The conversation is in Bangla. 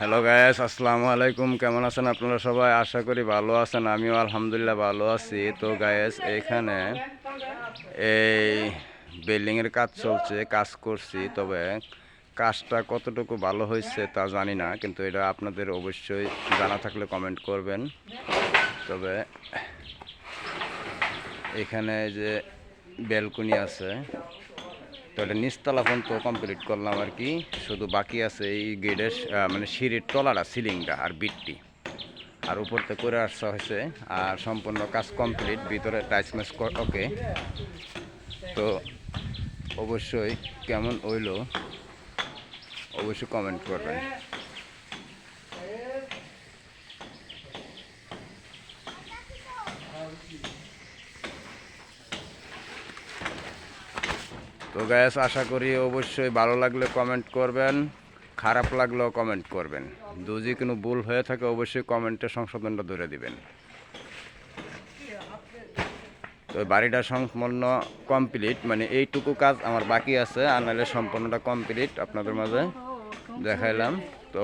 হ্যালো গায়েস আসসালামু আলাইকুম কেমন আছেন আপনারা সবাই? আশা করি ভালো আছেন। আমিও আলহামদুলিল্লাহ ভালো আছি। তো গায়েস এইখানে এই বিল্ডিংয়ের কাজ চলছে, কাজ করছি। তবে কাজটা কতটুকু ভালো হয়েছে তা জানি না, কিন্তু এটা আপনাদের অবশ্যই জানা থাকলে কমেন্ট করবেন। তবে এখানে যে ব্যালকনি আছে তো এটা নিচতলা পর্যন্ত কমপ্লিট করলাম আর কি। শুধু বাকি আছে এই গেটের মানে সিঁড়ির তলাটা, সিলিংটা আর বিটটি। আর উপরতে করে আসা হয়েছে আর সম্পূর্ণ কাজ কমপ্লিট ভিতরে টাইস ম্যাচ ওকে তো অবশ্যই কেমন হইল, অবশ্যই কমেন্ট করবেন। তো গ্যাস আশা করি অবশ্যই ভালো লাগলে কমেন্ট করবেন, খারাপ লাগলেও কমেন্ট করবেন। যদি কোনো ভুল হয়ে থাকে, অবশ্যই কমেন্টে সংশোধনটা ধরে দিবেন। তো বাড়িটা সম্পূর্ণ কমপ্লিট মানে এইটুকু কাজ আমার বাকি আছে, আর নাহলে সম্পূর্ণটা কমপ্লিট আপনাদের মাঝে দেখাইলাম। তো